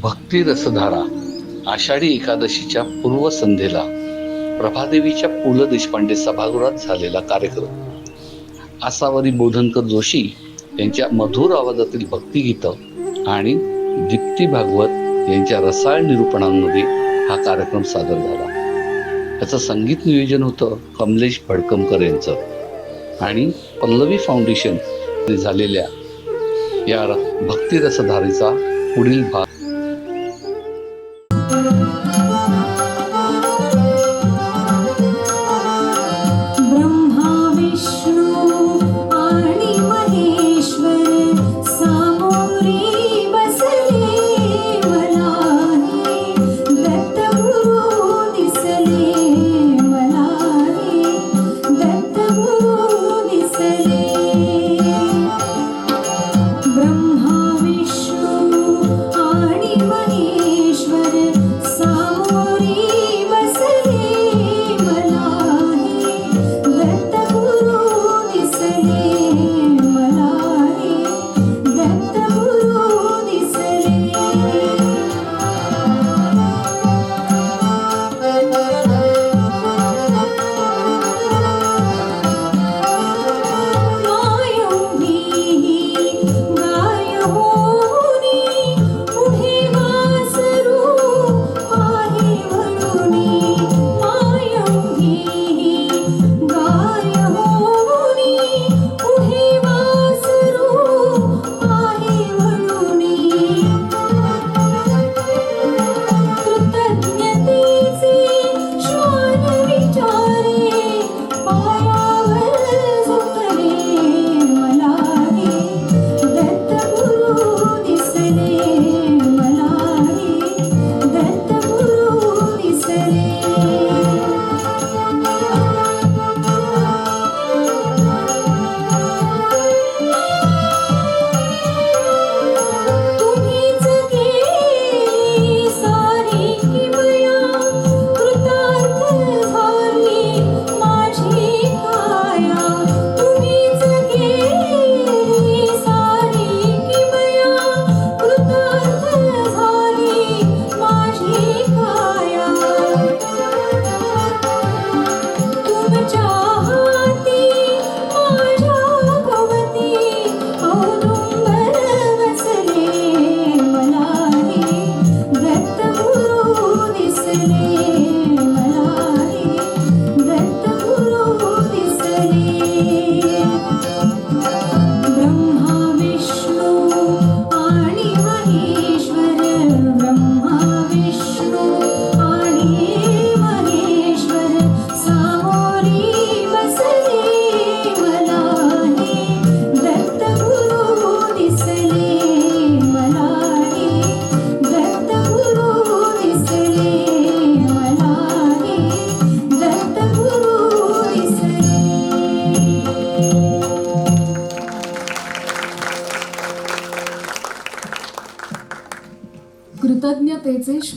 भक्ती रसधारा आषाढी एकादशीच्या पूर्वसंध्येला प्रभादेवीच्या पु ल देशपांडे सभागृहात झालेला कार्यक्रम. आसावरी बोधनकर जोशी यांच्या मधुर आवाजातील भक्तिगीतं आणि दीप्ती भागवत यांच्या रसाळ निरूपणांमध्ये हा कार्यक्रम सादर झाला. याचं संगीत नियोजन होतं कमलेश भडकमकर यांचं आणि पल्लवी फाउंडेशन झालेल्या या र- भक्तिरसधारेचा पुढील भाग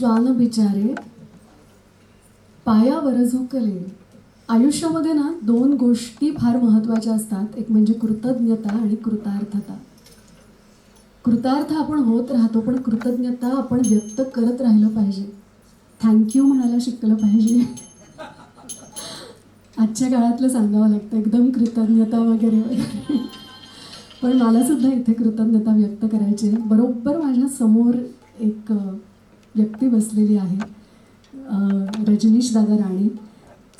श्वान बिचारे. पायावर झुकले. आयुष्यामध्ये ना दोन गोष्टी फार महत्त्वाच्या असतात. एक म्हणजे कृतज्ञता आणि कृतार्थता. कृतार्थ आपण होत राहतो पण कृतज्ञता आपण व्यक्त करत राहिलं पाहिजे. थँक्यू म्हणायला शिकलं पाहिजे. आजच्या काळातलं सांगावं लागतं एकदम कृतज्ञता वगैरे वगैरे. पण मला सुद्धा इथे कृतज्ञता व्यक्त करायची आहे. बरोबर माझ्यासमोर एक व्यक्ती बसलेली आहे. रजनीश दादा राणे.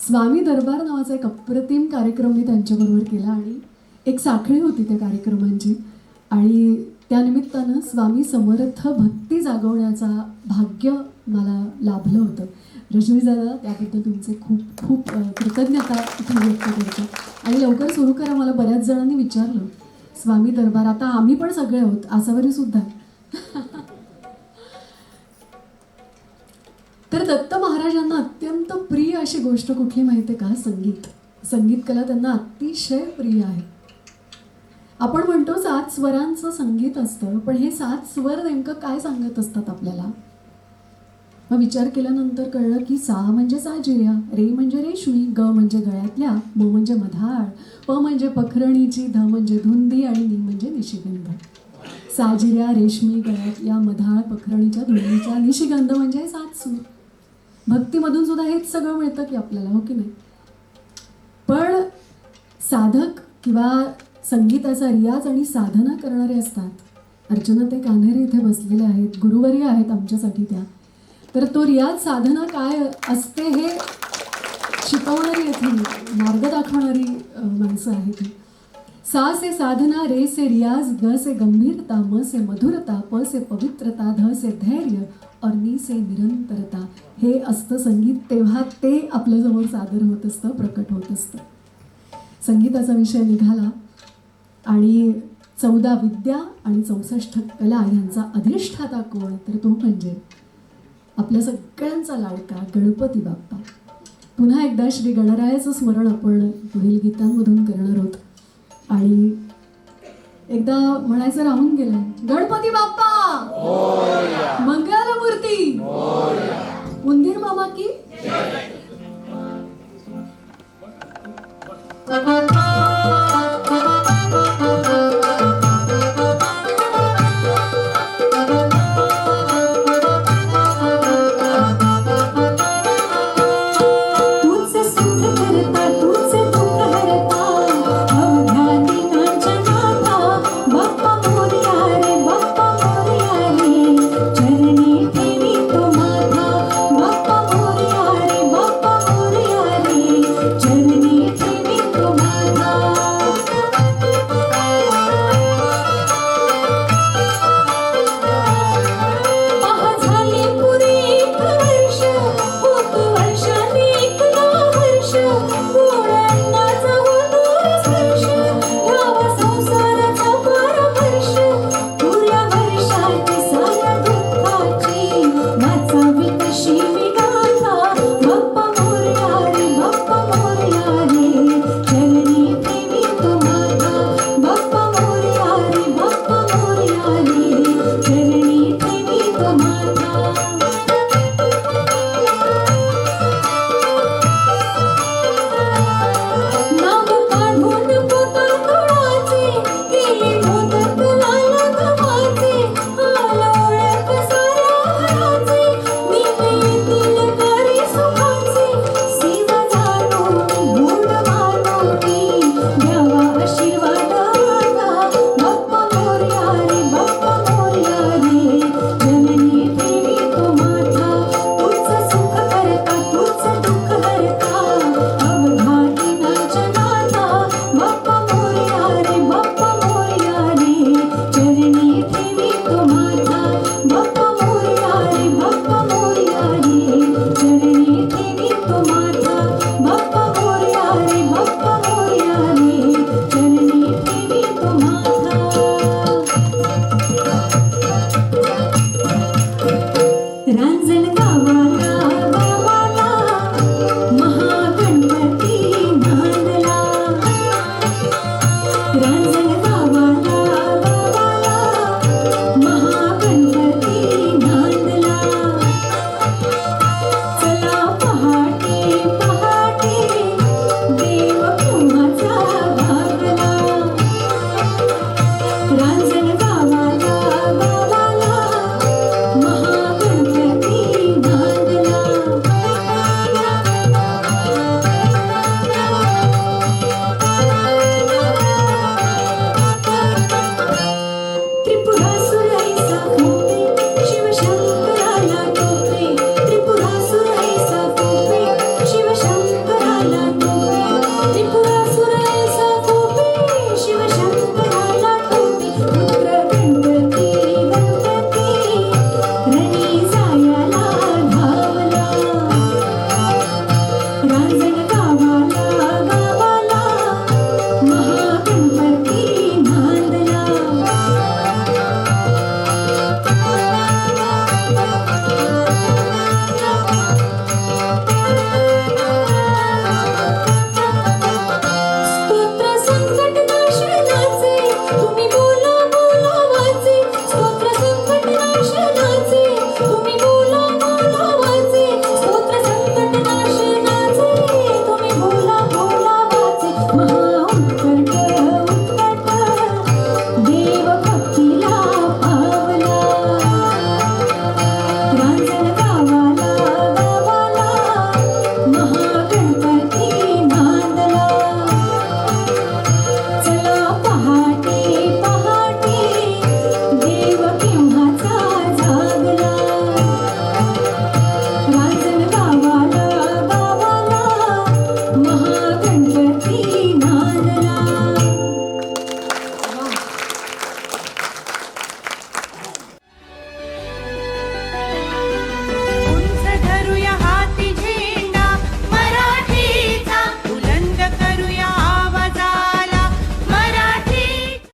स्वामी दरबार नावाचा एक अप्रतिम कार्यक्रम मी त्यांच्याबरोबर केला आणि एक साखळी होती त्या कार्यक्रमांची. आणि त्यानिमित्तानं स्वामी समर्थ भक्ती जागवण्याचा भाग्य मला लाभलं होतं. रजनीश दादा त्याबद्दल तुमचे खूप खूप कृतज्ञता इथे व्यक्त करतो. आणि लवकर सुरू करा मला बऱ्याच जणांनी विचारलं. स्वामी दरबार आता आम्ही पण सगळे आहोत आसावरी महाराजांना अत्यंत प्रिय अशी गोष्ट कुठली माहिती आहे का? संगीत. संगीत कला त्यांना अतिशय प्रिय आहे. आपण म्हणतो सात स्वरांचं संगीत असतं पण हे सात स्वर नेमकं काय सांगत असतात आपल्याला? मग विचार केल्यानंतर कळलं की सा म्हणजे साजिऱ्या रे म्हणजे रेशमी ग म्हणजे गळ्यातल्या ब म्हणजे मधाळ प म्हणजे पखरणीची ध म्हणजे धुंदी आणि नी म्हणजे निशिगंध. साजिऱ्या रेशमी गळ्यातल्या या मधाळ पखरणीच्या धुंदीच्या निशिगंध म्हणजे सात सूर भक्तीमधून सुद्धा हेच सगळं मिळतं की आपल्याला हो की नाही? पण साधक किंवा संगीताचा रियाज आणि साधना करणारे असतात. अर्चना ते कान्हेरे इथे बसलेले आहेत गुरुवर्य आहेत आमच्यासाठी त्या. तर तो रियाज साधना काय असते हे शिकवणारी येथील मार्ग दाखवणारी माणसं आहेत. सा से साधना रे से रियाज ग से गंभीरता म से मधुरता प से पवित्रता ध से धैर्य और नी से निरंतरता हे असतं संगीत तेव्हा ते आपल्यासमोर सादर होत असतं प्रकट होत असतं. संगीताचा विषय निघाला आणि चौदा विद्या आणि चौसष्ट कला यांचा अधिष्ठाता कोण? तर तो म्हणजे आपल्या सगळ्यांचा लाडका गणपती बाप्पा. पुन्हा एकदा श्री गणरायाचं स्मरण आपण पुढील गीतांमधून करणार आहोत. आणि एकदा म्हणायचं राहून गेलं गणपती बाप्पा! मंगलमूर्ती उंदीर मामा की?